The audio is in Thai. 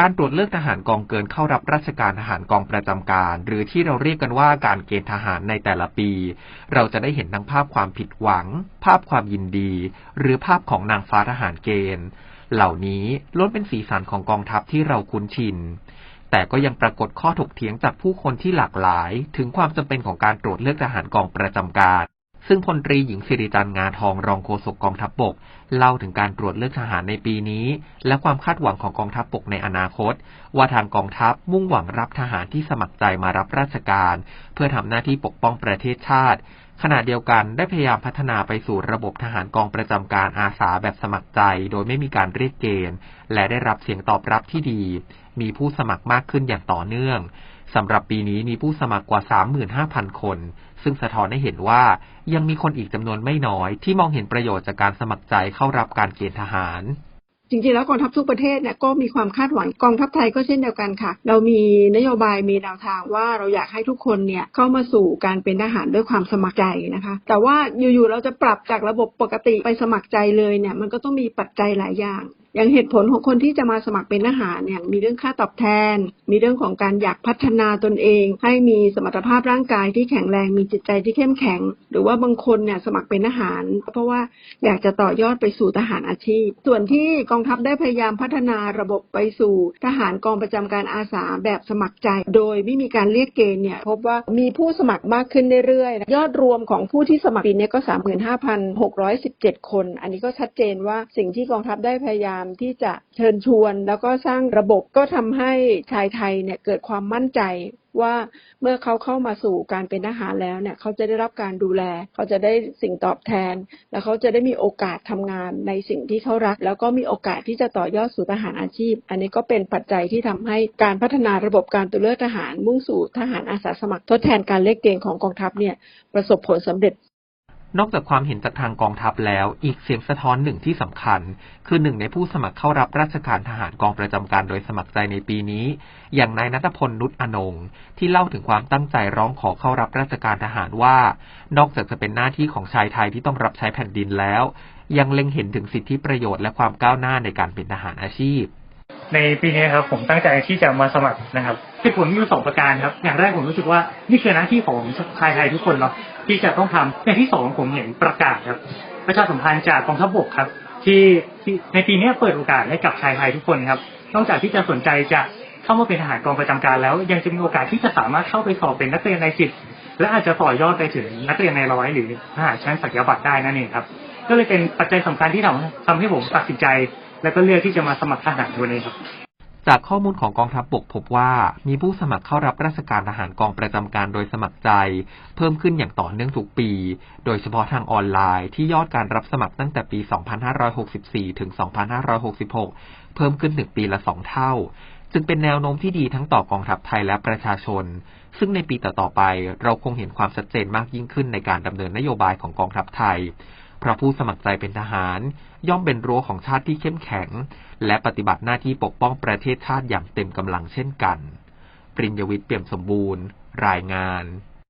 การตรวจเลือกทหารกองเกินเข้ารับราชการทหารกองประจำการ หรือที่เราเรียกกันว่าการเกณฑ์ทหารในแต่ละปี เราจะได้เห็นทั้งภาพความผิดหวัง ภาพความยินดี หรือภาพของนางฟ้าทหารเกณฑ์ เหล่านี้ล้วนเป็นสีสันของกองทัพที่เราคุ้นชิน แต่ก็ยังปรากฏข้อถกเถียงจากผู้คนที่หลากหลาย ถึงความจำเป็นของการตรวจเลือกทหารกองประจำการ ซึ่งพลตรีหญิงสิริจันทร์งาทองรองโฆษกกองทัพบก เล่าถึงการตรวจเลือกทหารในปีนี้ และความคาดหวังของกองทัพบกในอนาคต ว่าทางกองทัพมุ่งหวังรับทหารที่สมัครใจมารับราชการ เพื่อทำหน้าที่ปกป้องประเทศชาติ ขณะเดียวกันได้พยายามพัฒนาไปสู่ระบบทหารกองประจำการอาสาแบบสมัครใจ โดยไม่มีการเรียกเกณฑ์ และได้รับเสียงตอบรับที่ดี มีผู้สมัครมากขึ้นอย่างต่อเนื่อง สำหรับปีนี้มีผู้สมัครกว่า 35,000 คน ซึ่งสะท้อนให้เห็นว่ายังมีคนอีกจำนวนไม่น้อย ที่มองเห็นประโยชน์จากการสมัครใจเข้ารับการเกณฑ์ทหารจริงๆ แล้วกองทัพทุกประเทศเนี่ยก็มีความคาดหวังกองทัพไทยก็เช่นเดียวกันค่ะ เรามีนโยบายมีแนวทางว่าเราอยากให้ทุกคนเนี่ยเข้ามาสู่การเป็นทหารด้วยความสมัครใจนะคะ แต่ว่าอยู่ๆเราจะปรับจากระบบปกติไปสมัครใจเลยเนี่ยมันก็ต้องมีปัจจัยหลายอย่าง อย่างเหตุผลของคนที่จะมาสมัครเป็นทหารเนี่ยมีเรื่องค่าตอบแทน มีเรื่องของการอยากพัฒนาตนเอง ให้มีสมรรถภาพร่างกายที่แข็งแรงมีจิตใจที่เข้มแข็ง หรือว่าบางคนเนี่ยสมัครเป็นทหาร เพราะว่าอยากจะต่อยอดไปสู่ทหารอาชีพ ส่วนที่กองทัพได้พยายามพัฒนาระบบไปสู่ทหารกองประจำการอาสาแบบสมัครใจ โดยไม่มีการเรียกเกณฑ์เนี่ยพบว่ามีผู้สมัครมากขึ้นเรื่อยๆยอดรวมของผู้ที่สมัครปีนี้ก็ 35,617 คน อันนี้ก็ชัดเจนว่าสิ่งที่กองทัพได้พยายามที่จะเชิญชวน แล้วก็สร้างระบบก็ทำให้ชายไทยเนี่ยเกิดความมั่นใจว่าเมื่อเขาเข้ามาสู่การเป็นทหารแล้วเนี่ยเขาจะได้รับการดูแล เขาจะได้สิ่งตอบแทน แล้วเขาจะได้มีโอกาสทำงานในสิ่งที่เขารัก แล้วก็มีโอกาสที่จะต่อยอดสู่ทหารอาชีพ อันนี้ก็เป็นปัจจัยที่ทำให้การพัฒนาระบบการตัวเลือกทหารมุ่งสู่ทหารอาสาสมัครทดแทนการเลือกเกณฑ์ของกองทัพเนี่ยประสบผลสำเร็จ นอกจากความเห็นจากทางกองทัพแล้ว อีกเสียงสะท้อนหนึ่งที่สำคัญ คือหนึ่งในผู้สมัครเข้ารับราชการทหารกองประจำการโดยสมัครใจในปีนี้ อย่างนายนัทพลนุชอนง ที่เล่าถึงความตั้งใจร้องขอเข้ารับราชการทหารว่า นอกจากจะเป็นหน้าที่ของชายไทยที่ต้องรับใช้แผ่นดินแล้ว ยังเล็งเห็นถึงสิทธิประโยชน์และความก้าวหน้าในการเป็นทหารอาชีพ ในปีนี้ครับผมตั้งใจที่จะมาสมัครนะครับ ที่ผลมีอยู่สองประการครับ อย่างแรกผมรู้สึกว่านี่คือหน้าที่ของชายไทยทุกคนเนาะที่จะต้องทำอย่างที่สองผมเห็นประกาศครับ ประชาสัมพันธ์จากกองทัพบกครับ ที่ในปีนี้เปิดโอกาสให้กับชายไทยทุกคนครับ นอกจากที่จะสนใจจะเข้ามาเป็นทหารกองประจำการแล้ว ยังจะมีโอกาสที่จะสามารถเข้าไปสอบเป็นนักเรียนในสิบและอาจจะต่อยอดไปถึงนักเรียนในร้อยหรือทหารชั้นศักยบัตรได้นั่นเองครับ ก็เลยเป็นปัจจัยสำคัญที่ทำให้ผมตัดสินใจ แล้วก็เลือกที่จะมาสมัครทหารวันนี้ครับ จากข้อมูลของกองทัพบบกพบว่า มีผู้สมัครเข้ารับราชการทหารกองประจำการโดยสมัครใจ เพิ่มขึ้นอย่างต่อเนื่องทุกปี โดยเฉพาะทางออนไลน์ที่ยอดการรับสมัครตั้งแต่ปี 2564 ถึง 2566 เพิ่มขึ้นถึงปีละสองเท่า จึงเป็นแนวโน้มที่ดีทั้งต่อกองทัพไทยและประชาชน ซึ่งในปีต่อๆไปเราคงเห็นความชัดเจนมากยิ่งขึ้นในการดำเนินนโยบายของกองทัพไทย พราะผู้สมัครใจเป็นทหาร ย่อมเป็นรั้วของชาติที่เข้มแข็ง และปฏิบัติหน้าที่ปกป้องประเทศชาติอย่างเต็มกำลังเช่นกัน ปริญญวิทย์เปี่ยมสมบูรณ์ รายงาน